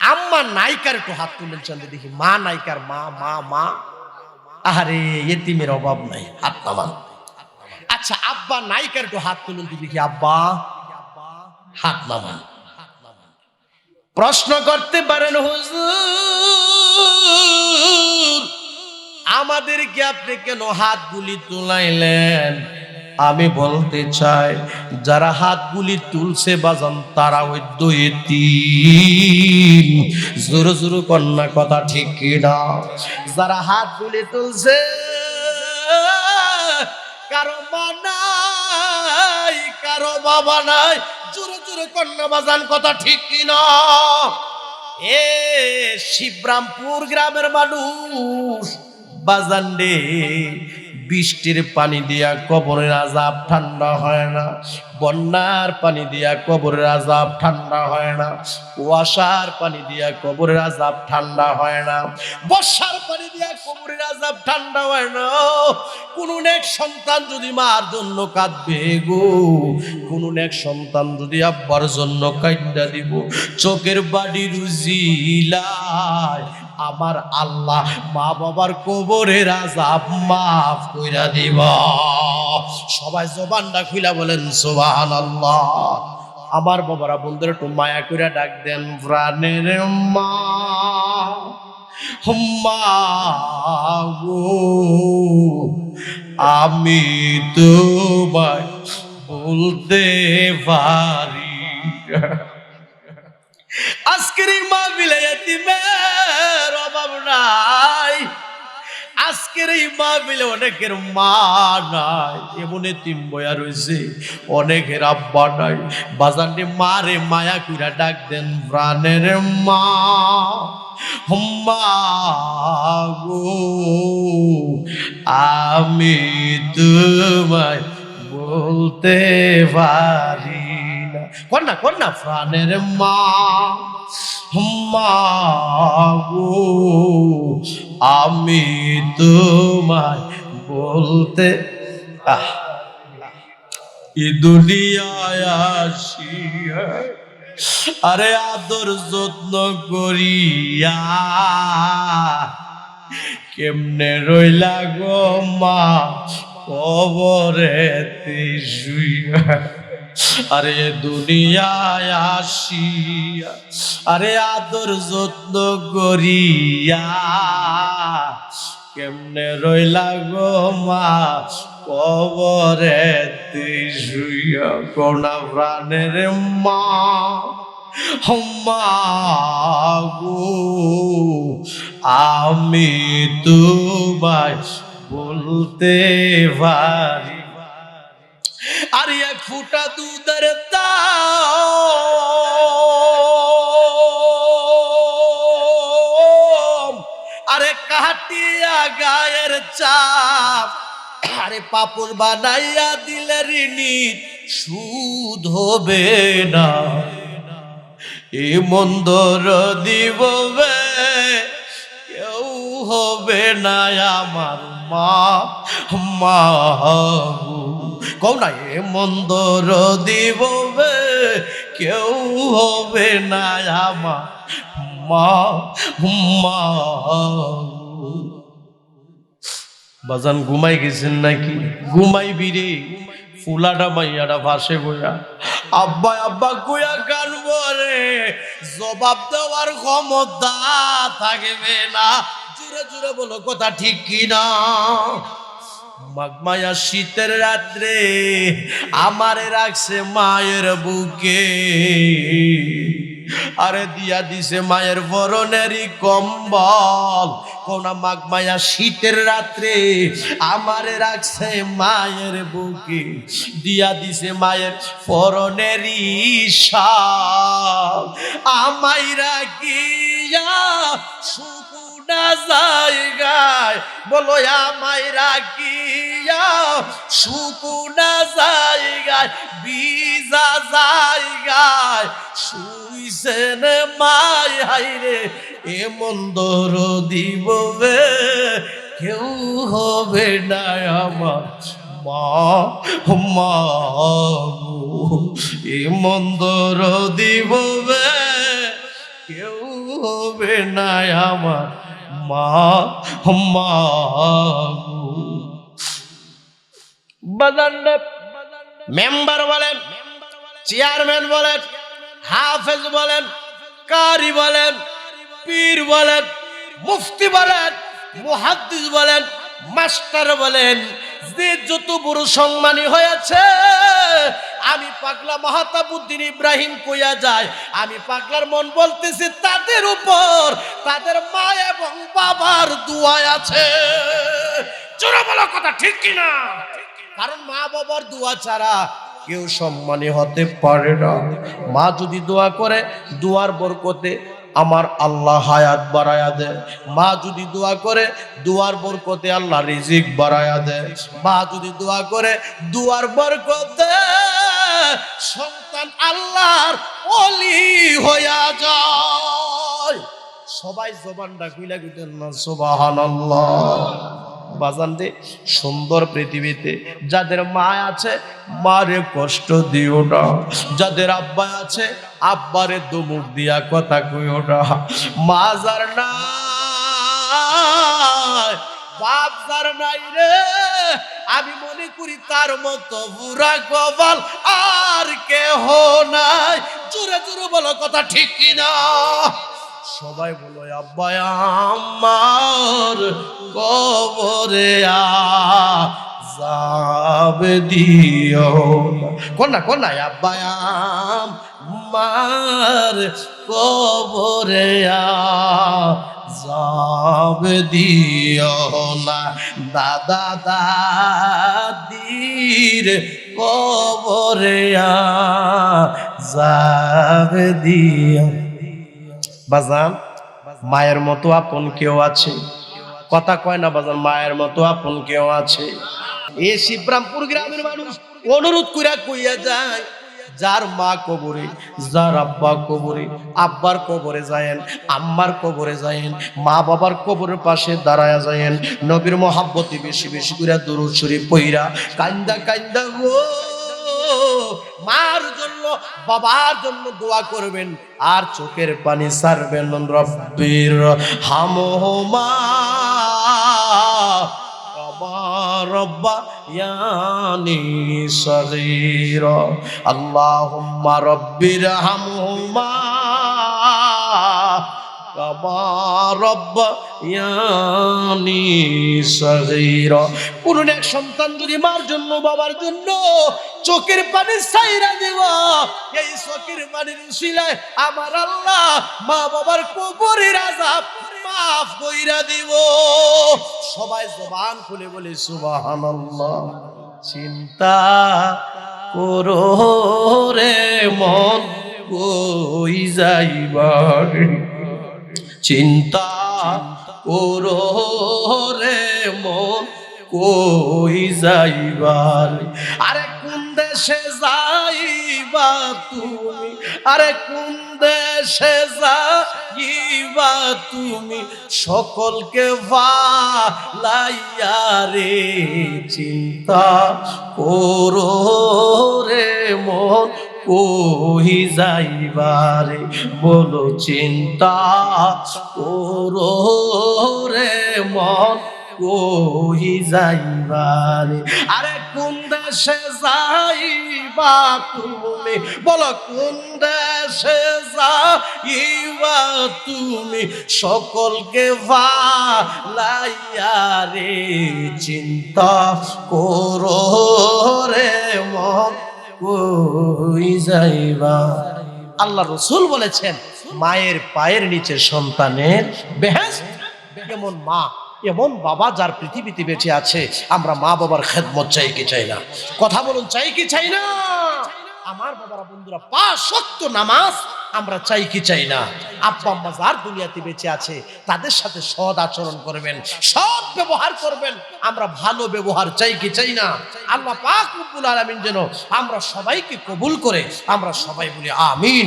আম্মা নায়িকার একটু হাত তুলেছেন দেখি, মা নায়িকার মা মা মা। আরে এতিমের অভাব নাই, হাত নামান। আচ্ছা আব্বা নায়িকার একটু হাত তুলুন তো দেখি, আব্বা, হাত নামান। প্রশ্ন করতে পারেন, হুজুর, আমাদেরকে আপনি কেন হাত হাতগুলি তুলাইলেন? আমি বলতে চাই, যারা হাতগুলি তুলছে বাজান, তারা ওই দইতি জোরো জোরো কন্যা, কথা ঠিক কিনা? যারা হাতগুলি তুলছে, কারও মা নাই, কারও বাবা নাই, জোরে জোরে কন্যা বাজান, কথা ঠিক কিনা? এ শিবরামপুর গ্রামের মানুষ, বাজান রে বৃষ্টির পানি দিয়া কবরের আজাব ঠান্ডা হয় না। বন্যার পানি দিয়া কবরের আজাব ঠান্ডা হয় না। কুয়াশার পানি দিয়া কবরের আজাব ঠান্ডা হয় না। বর্ষার পানি দিয়া কবরের আজাব ঠান্ডা হয় না। কোন এক সন্তান যদি মার জন্য কাঁদবে গো, কোন এক সন্তান যদি আব্বার জন্য কাইন্দা দিব, চোখের বাড়ি রুজিলায় আমার আল্লাহ মা বাবার কবরের আজাব মাফ কইরা দিব। সবাই জবানটা খুইলা বলেন সোবাহান আল্লাহ আমার বাবারা বন্ধুরা একটু মায়া কইরা ডাক দেন, প্রাণের মা মা গো, আমি তোমায় বলতে পারি। আজকের এই মা বিলাইয়াতিমের অভাব নাই। আজকের এই মা মিলে অনেকের মা নাই, এমন এতিম বয়া রয়েছে, অনেকের আব্বা নাই। বাজানটি মারে মায়া কুইরা ডাক দেন প্রাণের মা। গো, আমি তোমায় বলতে পারি কন্যা কন্যা, প্রাণের মা গো, আমি তোমায় বলতে, আহ, এ দুনিয়ায় আরে আদর যত্ন করিয়া, কেমনে রইলা গো মা কবরে শুইয়া। আরে দুনিয়ায় আসিয়া, আরে আদর যত্ন করিয়া, কেমনে রইলা গো মা কবরে শুইয়া কোনা প্রাণের মা? হম্মা গো, আমি তোমায় বলতে পারি আর ফুটা দুধের আরে কাটিয়া গায়ের চাপ। আরে পাপড় বানাইয়া দিলে ঋণী সুদ হবে না। এ মন্দর দিব হবে না আমার মা মা কও না, এ মন্দর দিব কেউ হবে না আমার মা মা বাজান, ঘুমাই গেছেন নাকি? ঘুমাই বিরে ফুলাটা মাইয়াটা পাশে বইয়া। আব্বা আব্বা, কুয়া কানবো রে, জবাব দেওয়ার ক্ষমতা থাকবে না। জুড়ে জুড়ে বলো, কথা ঠিক কি না মাঘমায়া শীতের রাত্রে আমারে রাখছে মায়ের বুকে। আরে দিয়া দিছে মায়ের বরণেরই কম্বল। কোনা মাঘমায়া শীতের রাত্রে আমারে রাখছে মায়ের বুকে। দিয়া দিছে মায়ের পরনেরই শাল। আমায় রাখিয়া সুকুনা জায়গায় বলো আমায় রাখিয়া সুকুনা জায়গায় বিজা জায়গায় শুইছেন মাই হাইরে এ মন্দর দিববে কেউ হবে না আমার মা মা গো, এ মন্দর দিববে কেউ হবে না আমার মা মা মেম্বার বলেন, চেয়ারম্যান বলেন, হাফেজ বলেন, কারি বলেন, পীর বলেন, মুফতি বলেন, মুহাদ্দিস বলেন, মাস্টার বলেন যে যত বড় সম্মানী হয়েছে আমি পাগলা মাহাতাবুদ্দিন ইব্রাহিম কইয়া যায় আমি পাগলার মন বলতেছি তাদের উপর তাদের মা এবং বাবার দোয়া আছে। জোরে বলো কথা ঠিক কিনা? কারণ মা বাবার দোয়া ছাড়া কেউ সম্মানী হতে পারে না। মা যদি দোয়া করে দোয়ার বরকতে আমার আল্লাহ হায়াত বাড়ায়া দেয় মা যদি দোয়া করে, দুয়ার বরকতে আল্লাহ রিজিক বাড়ায়া দেয় মা যদি দোয়া করে, দুয়ার বরকতে সন্তান আল্লাহর অলি হইয়া যায়। সবাই জবানটা কইলা কইতেন না, সুবহানাল্লাহ। বাজান সুন্দর পৃথিবীতে। যাদের মা আছে, মারে কষ্ট দিও না। যাদের আব্বা আছে, আব্বারে দুমুখ দিয়া কথা কইও না। মা যার নাই, বাপ যার নাই রে, আমি মনে করি তার মতো বুড়া কপাল আর কেহ নাই। জোরে জোরে বলো কথা ঠিক কিনা? সবাই বলো আব্বা আমার কবরে যাব দিও কোনা কোনা আব্বা আমার কবরে যাব দিও না। দাদা দাদির কবরে যাব দিও বাজান, মায়ের মতো আপন কেউ আছে। কথা কয় না বাজান, মায়ের মতো আপন কেউ আছে। এ শিবরামপুর গ্রামের মানুষ অনুরোধ কইরা কইয়া যায়, যার মা কবরে, যার আব্বা কবরে, আব্বার কবরে যায়েন, আম্মার কবরে যায়েন, মা বাবার কবরের পাশে দাঁড়ায়া যায়েন, নবীর মহাব্বতে বেশি বেশি করে দরুদ শরীফ পইরা কান্দা কান্দা গো মার জন্য, বাবার জন্য দোয়া করবেন, আর চোখের পানি সারবেন রব্বির হামহমা রব্বা ইয়ানি সগীর। আল্লাহুম্মা রব্বির কোন এক সন্তান যদি মার জন্য, বাবার জন্য চোখের পানি সাইরা দিব, এই চোখের পানির উসিলায় আমার আল্লাহ মা বাবার কবরের আযাব মাফ কইরা দিব। সবাই জবান খুলে বলে, সুবহানাল্লাহ। চিন্তা করো রে মন, কই যাইবার চিন্তা করো রে মন, কই যাইবার? আরে কোন দেশে যাইবা তুমি? আরে কোন দেশে যাইবা তুমি? সকলকে ভালাইয়া রে, চিন্তা করো রে মন কহি যাইবারে বলো চিন্তা করো রে মন কহি যাইবারে। আরে কোন দেশে যাইবা তুমি? বলো কোন দেশে যাইবা তুমি? সকলকে ভালাইয়া রে, চিন্তা করো রে আল্লাহ রসুল বলেছেন, মায়ের পায়ের নিচে সন্তানের বেহেস এমন মা, এমন বাবা যার পৃথিবীতে বেঁচে আছে, আমরা মা বাবার খেদমত চাই কি চাই না? কথা বলুন, চাই কি চাই না? আমার বাবারা বন্ধুরা পা সত্য নামাজ আমরা চাই কি চাই না? আব্বা আম্মা যার দুনিয়াতে বেঁচে আছে, তাদের সাথে সৎ আচরণ করবেন, সৎ ব্যবহার করবেন। আমরা ভালো ব্যবহার চাই কি চাই না? আল্লাহ পাক রব্বুল আলামিন যেন আমরা সবাইকে কবুল করে, আমরা সবাই বলি, আমিন।